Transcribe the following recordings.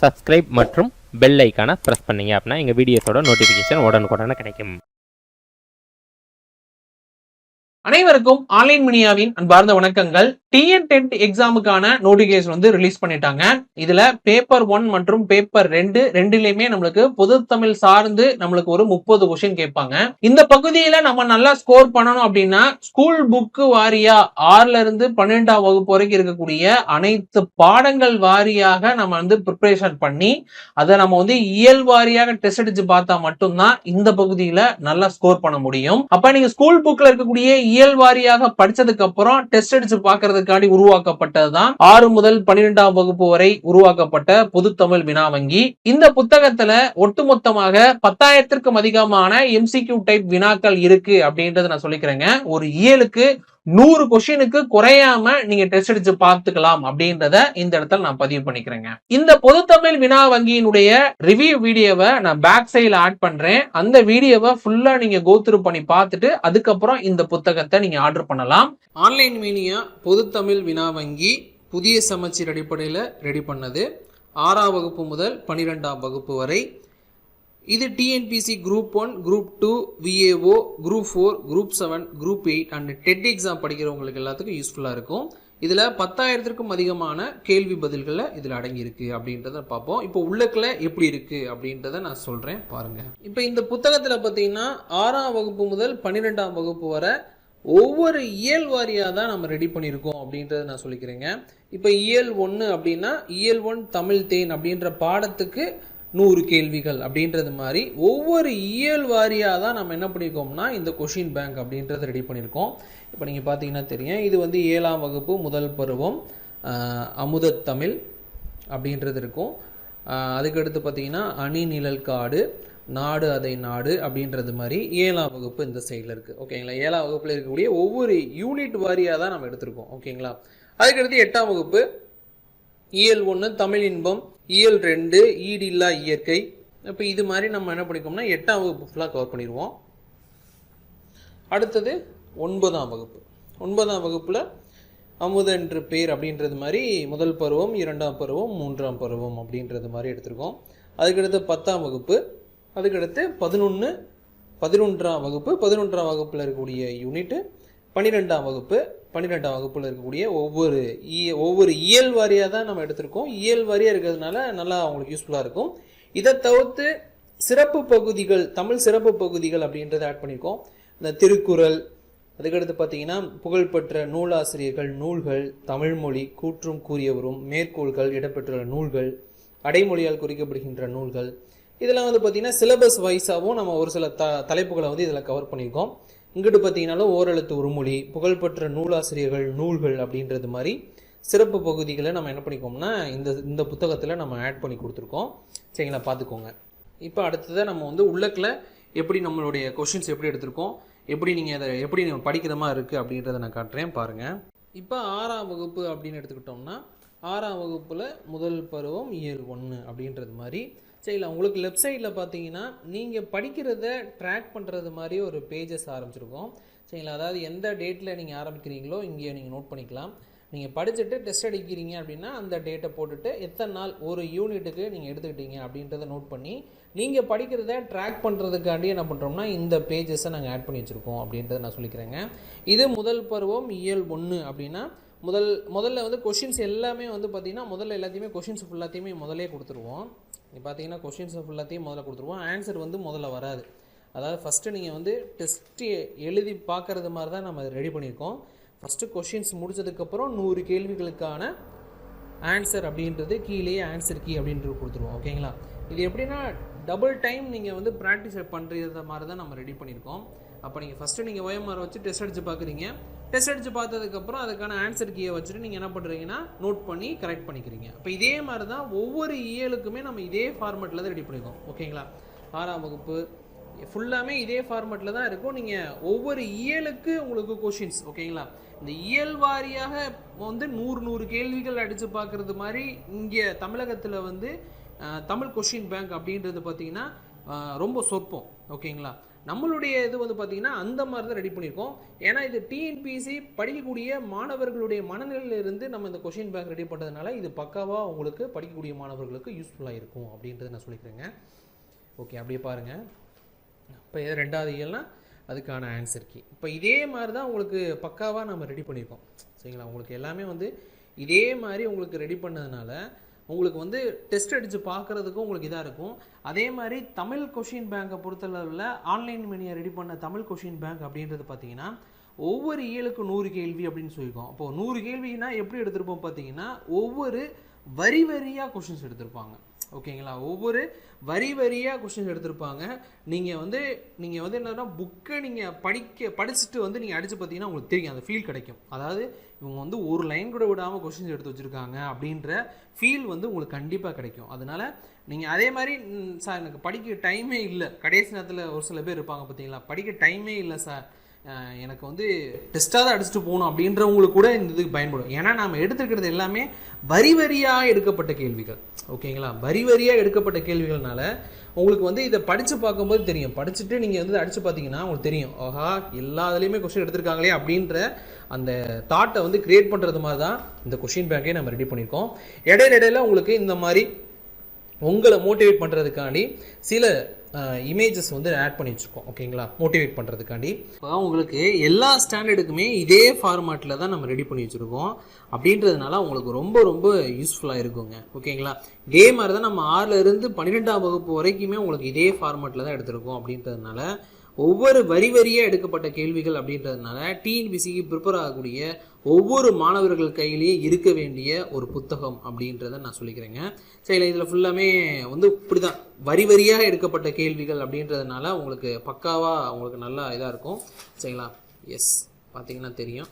Subscribe மற்றும் bell ஐக்கானை press பண்ணீங்க அப்படின்னா எங்கள் வீடியோஸோட நோட்டிஃபிகேஷன் உடனுக்குடனே கிடைக்கும். அனைவருக்கும் ஆன்லைன் மினியாவின் அன்பார்ந்த வணக்கங்கள். டிஎன் டென்ட் எக்ஸாமுக்கான நோட்டிபிகேஷன் வந்து ரிலீஸ் பண்ணிட்டாங்க. இதுல பேப்பர் ஒன் மற்றும் பேப்பர் ரெண்டு ரெண்டுலயுமே நம்மளுக்கு பொது தமிழ் சார்ந்து நம்மளுக்கு ஒரு முப்பது கொஸ்டின் கேட்பாங்க. இந்த பகுதியில நம்ம நல்லா ஸ்கோர் பண்ணணும் அப்படின்னா ஸ்கூல் புக்கு வாரியா ஆறுல இருந்து பன்னெண்டாம் வகுப்பு வரைக்கும் இருக்கக்கூடிய அனைத்து பாடங்கள் வாரியாக நம்ம வந்து ப்ரிப்பரேஷன் பண்ணி அதை நம்ம வந்து இயல் வாரியாக டெஸ்ட் அடிச்சு பார்த்தா மட்டும்தான் இந்த பகுதியில நல்லா ஸ்கோர் பண்ண முடியும். அப்ப நீங்க ஸ்கூல் புக்ல இருக்கக்கூடிய இயல் வாரியாக படிச்சதுக்கு அப்புறம் டெஸ்ட் அடிச்சு பார்க்கறதுக்காண்டி உருவாக்கப்பட்டதுதான் ஆறு முதல் பன்னிரெண்டாம் வகுப்பு வரை உருவாக்கப்பட்ட பொதுத்தமிழ் வினா வங்கி இந்த புத்தகத்துல ஒட்டுமொத்தமாக பத்தாயிரத்திற்கும் அதிகமான எம்சிக்யூ டைப் வினாக்கள் இருக்கு அப்படின்றத நான் சொல்லிக்கிறேங்க. ஒரு இயலுக்கு நூறு கொஸ்டினுக்கு குறையாம நீங்க டெஸ்ட் அடிச்சு பார்த்துக்கலாம் அப்படின்றத இந்த இடத்துல நான் பதிவு பண்ணிக்கிறேங்க. இந்த பொதுத்தமிழ் வினா வங்கியினுடைய ரிவ்யூ வீடியோவை நான் பேக் சைடில் ஆட் பண்றேன். அந்த வீடியோவை ஃபுல்லா நீங்க கோத்ரூ பண்ணி பார்த்துட்டு அதுக்கப்புறம் இந்த புத்தகத்தை நீங்க ஆர்டர் பண்ணலாம். ஆன்லைன் மீனியா பொதுத்தமிழ் வினா வங்கி புதிய சமச்சீர் அடிப்படையில் ரெடி பண்ணது. ஆறாம் வகுப்பு முதல் பனிரெண்டாம் வகுப்பு வரை இது TNPSC group one group two VAO group four group seven group eight and TET exam படிக்கிறவங்களுக்கு எல்லாத்துக்கும் யூஸ்ஃபுல்லாக இருக்கும். இதில் பத்தாயிரத்திற்கும் அதிகமான கேள்வி பதில்களில் இதில் அடங்கியிருக்கு அப்படின்றத பார்ப்போம். இப்போ உள்ளக்கில் எப்படி இருக்குது அப்படின்றத நான் சொல்கிறேன் பாருங்கள் இப்போ இந்த புத்தகத்தில் பார்த்தீங்கன்னா ஆறாம் வகுப்பு முதல் பன்னிரெண்டாம் வகுப்பு வரை ஒவ்வொரு இயல் வாரியாக தான் நம்ம ரெடி பண்ணியிருக்கோம் அப்படின்றத நான் சொல்லிக்கிறேங்க. இப்போ இயல் ஒன்று அப்படின்னா இயல் ஒன் தமிழ் தேன் அப்படின்ற பாடத்துக்கு நூறு கேள்விகள் அப்படின்றது மாதிரி ஒவ்வொரு இயல் வாரியாக தான் நம்ம என்ன பண்ணியிருக்கோம்னா இந்த கொஷின் பேங்க் அப்படின்றத ரெடி பண்ணியிருக்கோம். இப்போ நீங்கள் பார்த்தீங்கன்னா தெரியும் இது வந்து ஏழாம் வகுப்பு முதல் பருவம் அமுதத்தமிழ் அமுதத் தமிழ் அப்படின்றது இருக்கும். அதுக்கடுத்து பார்த்தீங்கன்னா அணிநிழல் காடு நாடு அதை நாடு அப்படின்றது மாதிரி ஏழாம் வகுப்பு இந்த சைடில் இருக்குது ஓகேங்களா? ஏழாம் வகுப்பில் இருக்கக்கூடிய ஒவ்வொரு யூனிட் வாரியாக தான் நம்ம எடுத்திருக்கோம். ஓகேங்களா? அதுக்கடுத்து எட்டாம் வகுப்பு இயல் ஒன்று தமிழ் இன்பம் இயல் ரெண்டு ஈடில்லா இயற்கை. இப்போ இது மாதிரி நம்ம என்ன பண்ணிக்கோம்னா எட்டாம் வகுப்பு ஃபுல்லாக கவர் பண்ணிடுவோம். அடுத்தது ஒன்பதாம் வகுப்பு. ஒன்பதாம் வகுப்பில் அமுத என்று பேர் அப்படின்றது மாதிரி முதல் பருவம் இரண்டாம் பருவம் மூன்றாம் பருவம் அப்படின்றது மாதிரி எடுத்திருக்கோம். அதுக்கடுத்து பத்தாம் வகுப்பு அதுக்கடுத்து பதினொன்று பதினொன்றாம் வகுப்பு பதினொன்றாம் வகுப்பில் இருக்கக்கூடிய யூனிட்டு பன்னிரெண்டாம் வகுப்பு பன்னிரெண்டாம் வகுப்பில் இருக்கக்கூடிய ஒவ்வொரு ஒவ்வொரு இயல் வாரியாக தான் நம்ம எடுத்திருக்கோம். இயல் வாரியாக இருக்கிறதுனால நல்லா அவங்களுக்கு யூஸ்ஃபுல்லாக இருக்கும். இதை தவிர்த்து சிறப்பு பகுதிகள் தமிழ் சிறப்பு பகுதிகள் அப்படின்றத ஆட் பண்ணியிருக்கோம் இந்த திருக்குறள் அதுக்கடுத்து பார்த்தீங்கன்னா புகழ்பெற்ற நூலாசிரியர்கள் நூல்கள் தமிழ்மொழி கூற்றும் கூறியவரும் மேற்கோள்கள் இடம்பெற்றுள்ள நூல்கள் அடைமொழியால் குறிக்கப்படுகின்ற நூல்கள். இதெல்லாம் வந்து பார்த்தீங்கன்னா சிலபஸ் வைஸாகவும் நம்ம ஒரு சில த தலைப்புகளை வந்து இதில் கவர் பண்ணியிருக்கோம் இங்கிட்டு பார்த்தீங்கன்னாலும் ஓரெழுத்து உருமொழி புகழ்பெற்ற நூலாசிரியர்கள் நூல்கள் அப்படின்றது மாதிரி சிறப்பு பகுதிகளை நம்ம என்ன பண்ணிக்கோம்னா இந்த இந்த புத்தகத்தில் நம்ம ஆட் பண்ணி கொடுத்துருக்கோம். சரிங்களா? பார்த்துக்கோங்க. இப்போ அடுத்ததை நம்ம வந்து உள்ளக்கில் எப்படி நம்மளுடைய கொஷின்ஸ் எப்படி எடுத்திருக்கோம் எப்படி நீங்கள் அதை எப்படி படிக்கிற மாதிரி இருக்குது அப்படின்றத நான் காட்டுறேன். பாருங்கள் இப்போ ஆறாம் வகுப்பு அப்படின்னு எடுத்துக்கிட்டோம்னா ஆறாம் வகுப்பில் முதல் பருவம் இயல் ஒன்று அப்படின்றது மாதிரி சரிங்களா உங்களுக்கு லெஃப்ட் சைடில் பார்த்தீங்கன்னா நீங்கள் படிக்கிறத ட்ராக் பண்ணுறது மாதிரி ஒரு பேஜஸ் ஆரம்பிச்சிருக்கோம். சரிங்களா? அதாவது எந்த டேட்டில் நீங்கள் ஆரம்பிக்கிறீங்களோ இங்கே நீங்கள் நோட் பண்ணிக்கலாம். நீங்கள் படிச்சுட்டு டெஸ்ட் அடிக்கிறீங்க அப்படின்னா அந்த டேட்டை போட்டுட்டு எத்தனை நாள் ஒரு யூனிட்டுக்கு நீங்கள் எடுத்துக்கிட்டீங்க அப்படின்றத நோட் பண்ணி நீங்கள் படிக்கிறத ட்ராக் பண்ணுறதுக்காண்டி என்ன பண்ணுறோம்னா இந்த பேஜஸை நாங்கள் ஆட் பண்ணி வச்சுருக்கோம் அப்படின்றத நான் சொல்லிக்கிறேங்க. இது முதல் பருவம் இயல் ஒன்று அப்படின்னா முதல் முதல்ல வந்து கொஷின்ஸ் எல்லாமே வந்து பார்த்திங்கன்னா முதல்ல எல்லாத்தையுமே கொஷின்ஸ் ஃபுல்லாத்தையுமே முதல்லே கொடுத்துருவோம். நீ பார்த்தீங்கன்னா கொஷின்ஸை ஃபுல்லாத்தையும் முதல்ல கொடுத்துருவோம். ஆன்சர் வந்து முதல்ல வராது. அதாவது ஃபஸ்ட்டு நீங்கள் வந்து டெஸ்ட்டு எழுதி பார்க்குறது மாதிரி தான் நம்ம ரெடி பண்ணியிருக்கோம். ஃபஸ்ட்டு கொஷின்ஸ் முடிச்சதுக்கப்புறம் நூறு கேள்விகளுக்கான ஆன்சர் அப்படின்றது கீழே ஆன்சர் கீ அப்படின்றது கொடுத்துருவோம். ஓகேங்களா இது எப்படின்னா டபுள் டைம் நீங்கள் வந்து ப்ராக்டிஸ் பண்ணுறது மாதிரி தான் நம்ம ரெடி பண்ணியிருக்கோம். அப்போ நீங்கள் ஃபஸ்ட்டு நீங்கள் ஓஎம்ஆர் வச்சு டெஸ்ட் அடித்து பார்க்குறீங்க டெஸ்ட் அடித்து பார்த்ததுக்கப்புறம் அதுக்கான ஆன்சர் கீயை வச்சுட்டு நீங்கள் என்ன பண்ணுறீங்கன்னா நோட் பண்ணி கரெக்ட் பண்ணிக்கிறீங்க. அப்போ இதே மாதிரி தான் ஒவ்வொரு இயலுக்குமே நம்ம இதே ஃபார்மெட்டில் தான் ரெடி பண்ணியிருக்கோம் ஓகேங்களா? ஆறாம் வகுப்பு. ஃபுல்லாமே இதே ஃபார்மெட்டில் தான் இருக்கும். நீங்கள் ஒவ்வொரு இயலுக்கு உங்களுக்கு கொஷின்ஸ் ஓகேங்களா? இந்த இயல் வாரியாக வந்து நூறு நூறு கேள்விகள் அடித்து பார்க்குறது மாதிரி இங்கே தமிழகத்தில் வந்து தமிழ் கொஷின் பேங்க் அப்படின்றது பார்த்தீங்கன்னா ரொம்ப சொற்பம் ஓகேங்களா? நம்மளுடைய இது வந்து பார்த்தீங்கன்னா அந்த மாதிரி தான் ரெடி பண்ணியிருக்கோம். ஏன்னா இது டிஎன்பிஎஸ்சி படிக்கக்கூடிய மாணவர்களுடைய மனநிலையிலிருந்து நம்ம இந்த கொஷின் பேங்க் ரெடி பண்ணுறதுனால இது பக்காவாக உங்களுக்கு படிக்கக்கூடிய மாணவர்களுக்கு யூஸ்ஃபுல்லாக இருக்கும் அப்படின்றத நான் சொல்லிக்கிறேங்க. ஓகே அப்படியே பாருங்கள் இப்போ இது ரெண்டாவது இயல்னால் அதுக்கான ஆன்சர் கீ இப்போ இதே மாதிரி தான் உங்களுக்கு பக்காவாக நம்ம ரெடி பண்ணியிருக்கோம். சரிங்களா? உங்களுக்கு எல்லாமே வந்து இதே மாதிரி உங்களுக்கு ரெடி பண்ணதுனால உங்களுக்கு வந்து டெஸ்ட் அடித்து பார்க்குறதுக்கும் உங்களுக்கு இதாக இருக்கும். அதே மாதிரி தமிழ் கொஷின் பேங்கை பொறுத்தளவில் ஆன்லைன் மணியை ரெடி பண்ண தமிழ் கொஷின் பேங்க் அப்படின்றது பார்த்தீங்கன்னா ஒவ்வொரு இயலுக்கு நூறு கேள்வி அப்படின்னு சொல்லியிருக்கோம். அப்போது நூறு கேள்வினா எப்படி எடுத்திருப்போம் பார்த்தீங்கன்னா ஒவ்வொரு வரி வரியாக கொஷின்ஸ் எடுத்திருப்பாங்க. ஓகேங்களா? ஒவ்வொரு வரி வரியாக கொஷின்ஸ் எடுத்திருப்பாங்க. நீங்கள் வந்து நீங்கள் வந்து என்னன்னா புக்கை நீங்கள் படிக்க படிச்சுட்டு வந்து நீங்கள் அடித்து பார்த்தீங்கன்னா உங்களுக்கு தெரியும். அந்த ஃபீல் கிடைக்கும். அதாவது இவங்க வந்து ஒரு லைன் கூட விடாமல் கொஷின்ஸ் எடுத்து வச்சுருக்காங்க அப்படின்ற ஃபீல் வந்து உங்களுக்கு கண்டிப்பாக கிடைக்கும். அதனால் நீங்கள் அதே மாதிரி சார் எனக்கு படிக்க டைமே இல்லை. கடைசி நேரத்தில் ஒரு சில பேர் இருப்பாங்க பார்த்தீங்களா? படிக்க டைமே இல்லை சார் எனக்கு வந்து டெஸ்ட்டாக தான் அடிச்சுட்டு போகணும் அப்படின்றவங்களுக்கு கூட இந்த இதுக்கு பயன்படும். ஏன்னா நாம் எடுத்துருக்கிறது எல்லாமே வரி வரியாக எடுக்கப்பட்ட கேள்விகள். ஓகேங்களா? வரி வரியாக எடுக்கப்பட்ட கேள்விகள்னால உங்களுக்கு வந்து இதை படித்து பார்க்கும்போது தெரியும். படிச்சுட்டு நீங்கள் வந்து அடித்து பார்த்தீங்கன்னா உங்களுக்கு தெரியும். ஆஹா எல்லா இதுலேயுமே கொஷின் எடுத்திருக்காங்களே அப்படின்ற அந்த தாட்டை வந்து கிரியேட் பண்ணுறது மாதிரி தான் இந்த கொஷின் பேங்கே நம்ம ரெடி பண்ணியிருக்கோம். இடையில இடையில உங்களுக்கு இந்த மாதிரி உங்களை மோட்டிவேட் பண்ணுறதுக்காண்டி சில இமேஜஸ் வந்து ஆட் பண்ணி வச்சுருக்கோம். ஓகேங்களா மோட்டிவேட் பண்ணுறதுக்காண்டி இப்போ உங்களுக்கு எல்லா ஸ்டாண்டர்டுக்குமே இதே ஃபார்மேட்டில் தான் நம்ம ரெடி பண்ணி வச்சுருக்கோம். அப்படின்றதுனால உங்களுக்கு ரொம்ப ரொம்ப யூஸ்ஃபுல்லாக இருக்குங்க. ஓகேங்களா இதே மாதிரி தான் நம்ம ஆறுல இருந்து பன்னிரெண்டாம் வகுப்பு வரைக்குமே உங்களுக்கு இதே ஃபார்மேட்டில் தான் எடுத்திருக்கோம் அப்படின்றதுனால ஒவ்வொரு வரி வரியாக எடுக்கப்பட்ட கேள்விகள் அப்படின்றதுனால டிஎன்பிசிக்கு ப்ரிப்பேர் ஆகக்கூடிய ஒவ்வொரு மாணவர்கள் கையிலேயே இருக்க வேண்டிய ஒரு புத்தகம் அப்படின்றத நான் சொல்லிக்கிறேங்க. சரி இதில் ஃபுல்லாமே வந்து இப்படி தான் வரி வரியாக எடுக்கப்பட்ட கேள்விகள் அப்படின்றதுனால உங்களுக்கு பக்காவாக உங்களுக்கு நல்லா இதாக இருக்கும். சரிங்களா? எஸ் பார்த்தீங்கன்னா தெரியும்.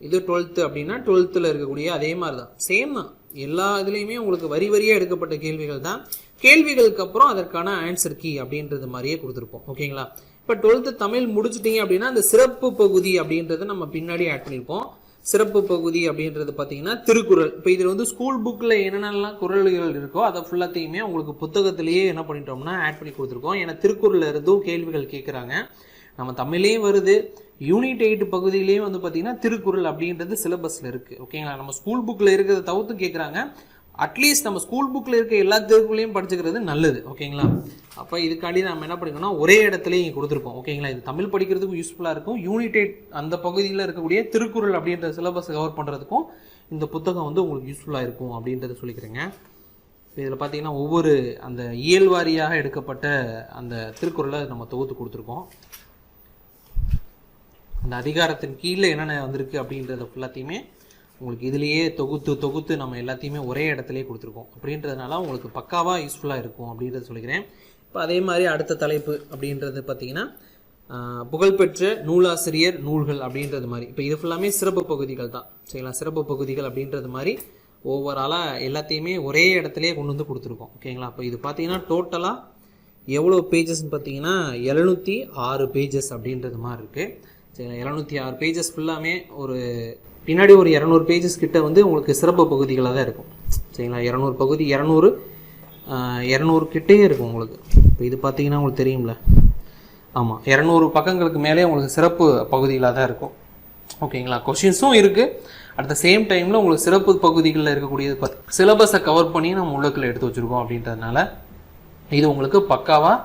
இது டுவெல்த்து அப்படின்னா டுவெல்த்தில் இருக்கக்கூடிய அதே மாதிரி தான் சேம் தான். எல்லா இதுலேயுமே உங்களுக்கு வரி வரியாக எடுக்கப்பட்ட கேள்விகள் தான். கேள்விகளுக்கு அப்புறம் அதற்கான ஆன்சர் கீ அப்படின்றது மாதிரியே கொடுத்துருப்போம். ஓகேங்களா இப்போ டுவெல்த்து தமிழ் முடிச்சிட்டிங்க அப்படின்னா அந்த சிறப்பு பகுதி அப்படின்றத நம்ம பின்னாடி ஆட் பண்ணியிருப்போம் சிறப்பு பகுதி அப்படின்றது பார்த்தீங்கன்னா திருக்குறள். இப்போ இதில் வந்து ஸ்கூல் புக்கில் என்னென்னலாம் குரல்கள் இருக்கோ அதை ஃபுல்லாத்தையுமே உங்களுக்கு புத்தகத்திலேயே என்ன பண்ணிட்டோம்னா ஆட் பண்ணி கொடுத்துருக்கோம். ஏன்னா திருக்குறளில் இருந்தும் கேள்விகள் கேட்குறாங்க நம்ம தமிழே வருது. யூனிட் எயிட் பகுதியிலையும் வந்து பார்த்தீங்கன்னா திருக்குறள் அப்படின்றது சிலபஸில் இருக்குது ஓகேங்களா நம்ம ஸ்கூல் புக்கில் இருக்கிறத தவிர்த்து கேட்குறாங்க அட்லீஸ்ட் நம்ம ஸ்கூல் புக்கில் இருக்க எல்லா தேர்வுகளையும் படிச்சுக்கிறது நல்லது ஓகேங்களா அப்போ இதுக்காண்டி நம்ம என்ன பண்ணிக்கணும்னா ஒரே இடத்துல இங்கே கொடுத்துருக்கோம் ஓகேங்களா இது தமிழ் படிக்கிறதுக்கும் யூஸ்ஃபுல்லாக இருக்கும். யூனிட் அந்த பகுதியில் இருக்கக்கூடிய திருக்குறள் அப்படின்ற சிலபஸ் கவர் பண்ணுறதுக்கும் இந்த புத்தகம் வந்து உங்களுக்கு யூஸ்ஃபுல்லாக இருக்கும் அப்படின்றத சொல்லிக்கிறேங்க. இதில் பார்த்தீங்கன்னா ஒவ்வொரு அந்த இயல் வாரியாக எடுக்கப்பட்ட அந்த திருக்குறளை நம்ம தொகுத்து கொடுத்துருக்கோம். அந்த அதிகாரத்தின் கீழே என்னென்ன வந்திருக்கு அப்படின்றத ஃபுல்லாத்தையுமே உங்களுக்கு இதுலேயே தொகுத்து தொகுத்து நம்ம எல்லாத்தையுமே ஒரே இடத்துலையே கொடுத்துருக்கோம். அப்படின்றதுனால உங்களுக்கு பக்காவாக யூஸ்ஃபுல்லாக இருக்கும் அப்படின்றத சொல்லிக்கிறேன். இப்போ அதே மாதிரி அடுத்த தலைப்பு அப்படின்றது பார்த்தீங்கன்னா புகழ்பெற்ற நூலாசிரியர் நூல்கள் அப்படின்றது மாதிரி. இப்போ இது ஃபுல்லாமே சிறப்பு பகுதிகள் தான். சரிங்களா? சிறப்பு பகுதிகள் அப்படின்றது மாதிரி ஓவராலாக எல்லாத்தையுமே ஒரே இடத்துலையே கொண்டு வந்து கொடுத்துருக்கோம். ஓகேங்களா? இப்போ இது பார்த்தீங்கன்னா டோட்டலாக எவ்வளோ பேஜஸ்ன்னு பார்த்தீங்கன்னா எழுநூற்றி ஆறு பேஜஸ் அப்படின்றது மாதிரி இருக்குது எழுநூற்றி ஆறு பேஜஸ் ஃபுல்லாமே ஒரு பின்னாடி ஒரு இரநூறு பேஜஸ் கிட்ட வந்து உங்களுக்கு சிறப்பு பகுதிகளாக தான் இருக்கும். சரிங்களா? இரநூறு பகுதி இரநூறு இரநூறு கிட்டேயே இருக்கும் உங்களுக்கு. இப்போ இது பார்த்தீங்கன்னா உங்களுக்கு தெரியும்ல. ஆமாம் இரநூறு பக்கங்களுக்கு மேலே உங்களுக்கு சிறப்பு பகுதிகளாக தான் இருக்கும். ஓகேங்களா? கொஷின்ஸும் இருக்குது அட் த சேம் டைமில் உங்களுக்கு சிறப்பு பகுதிகளில் இருக்கக்கூடியது பார்த்து சிலபஸை கவர் பண்ணி நம்ம உள்ளுக்குள்ள எடுத்து வச்சுருக்கோம் அப்படின்றதுனால இது உங்களுக்கு பக்காவாக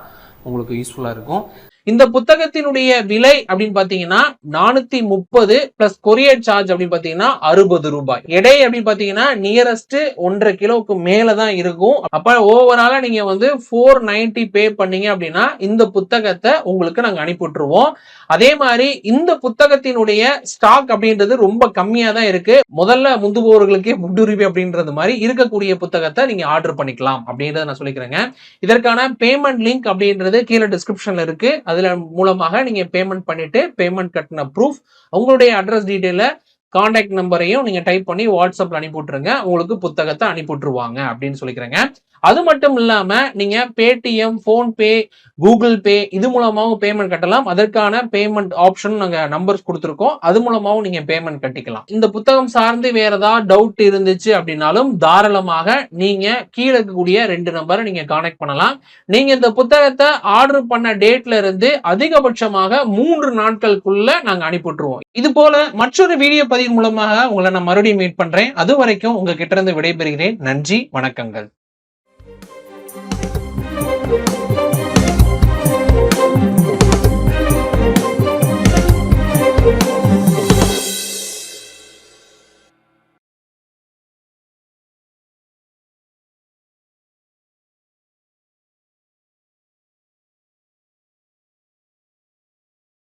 உங்களுக்கு யூஸ்ஃபுல்லாக இருக்கும். இந்த புத்தகத்தினுடைய விலை அப்படின்னு பாத்தீங்கன்னா நானூத்தி முப்பது பிளஸ் கொரியர் சார்ஜ் அப்படின்னு பாத்தீங்கன்னா அறுபது ரூபாய். எடை அப்படின்னு பாத்தீங்கன்னா நியரஸ்ட் ஒன்றரை கிலோவுக்கு மேலதான் இருக்கும். அப்ப ஓவராலா நீங்க வந்து ஃபோர் நைன்டி பே பண்ணீங்க அப்படின்னா இந்த புத்தகத்தை உங்களுக்கு நாங்க அனுப்பிவிட்டுருவோம் அதே மாதிரி இந்த புத்தகத்தினுடைய ஸ்டாக் அப்படின்றது ரொம்ப கம்மியா தான் இருக்கு. முதல்ல முந்துபவர்களுக்கே முன்னுரிமை அப்படின்றது மாதிரி இருக்கக்கூடிய புத்தகத்தை நீங்க ஆர்டர் பண்ணிக்கலாம் அப்படின்றத நான் சொல்லிக்கிறேங்க. இதற்கான பேமெண்ட் லிங்க் அப்படின்றது கீழே டிஸ்கிரிப்ஷன்ல இருக்கு. அதில் மூலமாக நீங்க பேமெண்ட் பண்ணிட்டு பேமெண்ட் கட்டின ப்ரூஃப் உங்களுடைய அட்ரஸ் டீட்டெயிலை காண்டாக்ட் நம்பரையும் நீங்க டைப் பண்ணி வாட்ஸ்அப்பில் அனுப்பி விட்டுருங்க உங்களுக்கு புத்தகத்தை அனுப்பி விட்டுருவாங்க அப்படின்னு சொல்லிக்கிறேங்க. அது மட்டும் இல்லாம நீங்க பேடிஎம் ஃபோன்பே கூகுள் பே இது மூலமாவும் பேமெண்ட் கட்டலாம். அதற்கான பேமெண்ட் ஆப்ஷன் நாங்க நம்பர்ஸ் கொடுத்துருக்கோம். அது மூலமாவும் நீங்க பேமெண்ட் கட்டிக்கலாம். இந்த புத்தகம் சார்ந்து வேறு ஏதாவது டவுட் இருந்துச்சு அப்படின்னாலும் தாராளமாக நீங்க கீழே இருக்கக்கூடிய ரெண்டு நம்பரை நீங்க கானெக்ட் பண்ணலாம். நீங்க இந்த புத்தகத்தை ஆர்டர் பண்ண டேட்ல இருந்து அதிகபட்சமாக மூன்று நாட்களுக்குள்ள நாங்க அனுப்பிவிட்டுருவோம். இது போல மற்றொரு வீடியோ பதிவு மூலமாக உங்களை நான் மறுபடியும் மீட் பண்றேன். அது வரைக்கும் உங்ககிட்ட இருந்து விடைபெறுகிறேன். நன்றி வணக்கங்கள்.